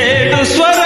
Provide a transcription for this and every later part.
ఏడు స్వర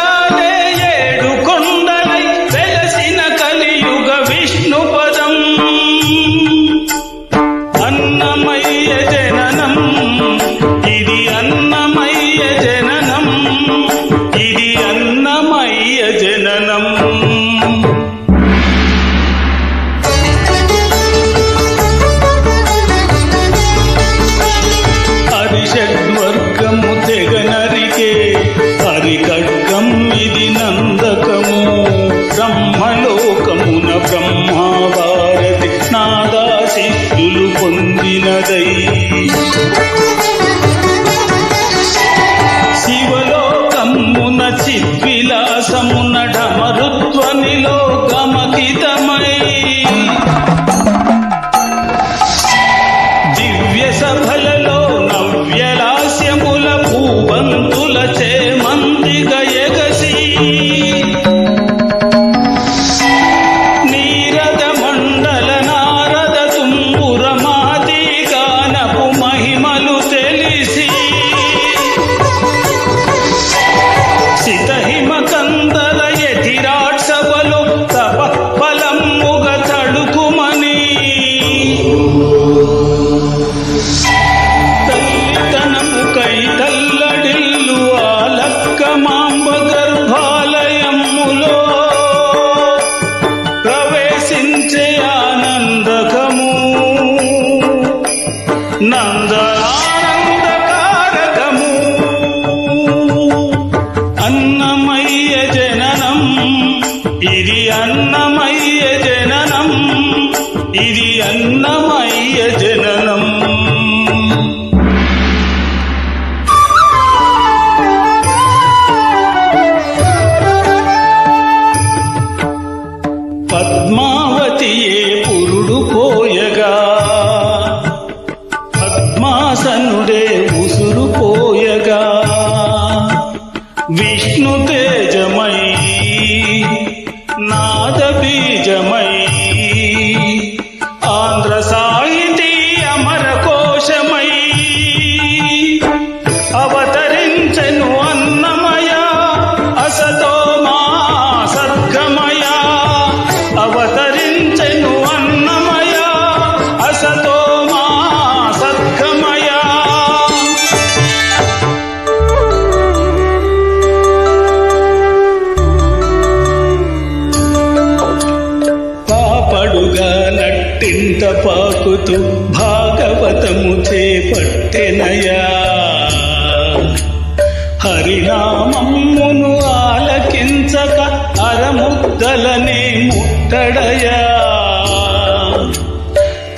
ఇది అన్నమయ్య జననం ఇది అన్నమయ్య జననం. పద్మావతియే పురుడు పోయగా పద్మాసనుడే ఉసురు పోయగా. విష్ణు తేజమై అవతరించెను అన్నమయ అసతో మా సద్గమయ అవతరించెను అన్నమయ అసతో మా సద్గమయ పాపడుగా నట్టింత పాకుతూ భాగవతము చేపట్టెనయా హరినామమ్మును ఆలకించక అరముద్దలనే ముట్టడయా.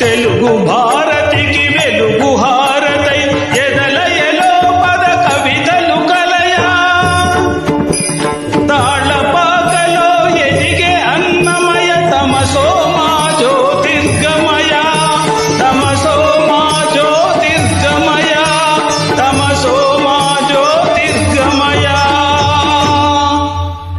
తెలుగు భార